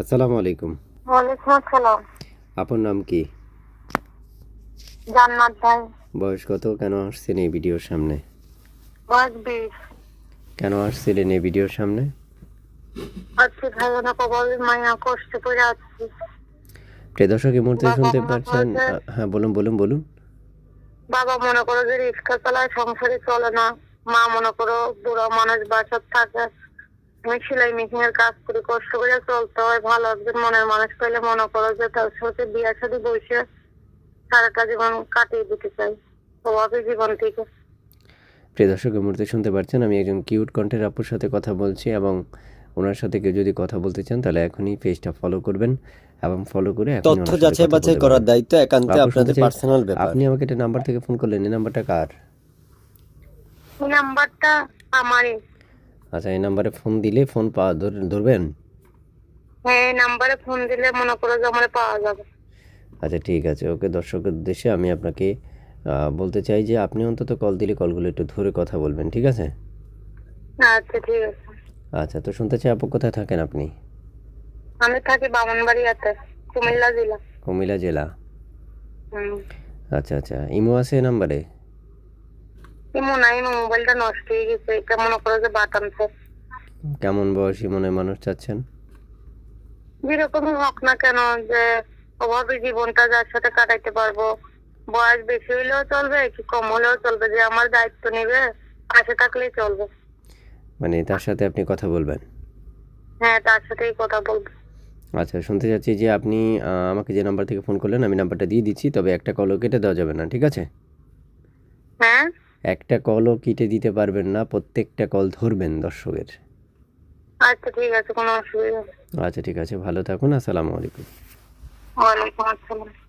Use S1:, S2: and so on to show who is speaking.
S1: আসসালামু আলাইকুম।
S2: ওয়ালাইকুম আসসালাম।
S1: আপনার নাম কি?
S2: জান্নাত ভাই।
S1: বয়স কত? কেন আসছেন এই ভিডিওর সামনে?
S2: বয়স বিশ।
S1: কেন আসছিলেন এই ভিডিওর সামনে?
S2: আজকে ভাই অভাবে মায়া কষ্ট করে আছি।
S1: প্রিয় দর্শক এই মুহূর্তে শুনতে পারছেন হ্যাঁ বলুন বলুন বলুন।
S2: বাবা মনে করো যে রিক্সা চালায় সংসারে চলে না। মা মনে করো বুড়ো মানুষ বাসার থাকে। আমি সেলাই মেশিন এর কাজ করি কষ্ট করে চলতে হয় ভালো একজন মনের মানুষ পেলে মনে করো যে তার সাথে বিয়ে সাথে বসে সারাটা জীবন কাটিয়ে দিতে চাই। অভাবে জীবন থেকে।
S1: প্রিয় দর্শক এই মুহূর্তে শুনতে পারছেন আমি একজন কিউট কণ্ঠের আপুর সাথে কথা বলছি এবং ওনার সাথে কেউ যদি কথা বলতে চান তাহলে এখনই পেজটা ফলো করবেন এবং ফলো করে
S3: তথ্য যাচাই বাছাই করার দায়িত্ব একান্তে আপনাদের পার্সোনাল ব্যাপার।
S1: আপনি আমাকে একটা নাম্বার থেকে ফোন করলেন এই নাম্বারটা কার?
S2: নাম্বারটা আমারই।
S1: আচ্ছা এই নাম্বারে ফোন দিলে ফোন পাওয়া ধর- ধরবেন?
S2: হ্যাঁ এই নাম্বারে ফোন দিলে মনে করো যে আমার পাওয়া যাবে।
S1: আচ্ছা ঠিক আছে। ওকে দর্শকের উদ্দেশ্যে আমি আপনাকে বলতে চাই যে আপনি অন্তত কল দিলে কলগুলো একটু ধরে কথা বলবেন ঠিক আছে?
S2: আচ্ছা ঠিক আছে।
S1: আচ্ছা তো শুনতে চাই আপু কোথায় থাকেন আপনি?
S2: আমি থাকি বামনবাড়িয়াতে কুমিল্লা জেলা।
S1: কুমিল্লা জেলা। আচ্ছা আচ্ছা ইমো আছে নাম্বারে
S2: এমন নাই মোবাইলটা নষ্ট হয়ে গেছে। এটা মনে করো যে বাটাম তো
S1: কেমন বয়সী মনে মানুষ চাচ্ছেন?
S2: যেরকমই হোক না কেন যে অভাবে জীবনটা যার সাথে কাটাইতে পারব। বয়স বেশি হইলেও চলবে কি কম হলেও চলবে যে আমার দায়িত্ব নেবে পাশে থাকলেই চলবে।
S1: মানে তার সাথে আপনি কথা বলবেন?
S2: হ্যাঁ তার সাথেই কথা বলব।
S1: আচ্ছা শুনতে চাচ্ছি যে আপনি আমাকে যে নাম্বার থেকে ফোন করলেন আমি নাম্বারটা দিয়ে দিচ্ছি তবে একটা কলও কেটে দেওয়া যাবে না ঠিক আছে?
S2: হ্যাঁ?
S1: একটা কলও কেটে দিতে পারবেন না প্রত্যেকটা কল ধরবেন দর্শকের।
S2: আচ্ছা ঠিক আছে কোনো অসুবিধা নেই।
S1: আচ্ছা ঠিক আছে ভালো থাকুন আসসালামু আলাইকুম।
S2: ওয়ালাইকুম আসসালাম।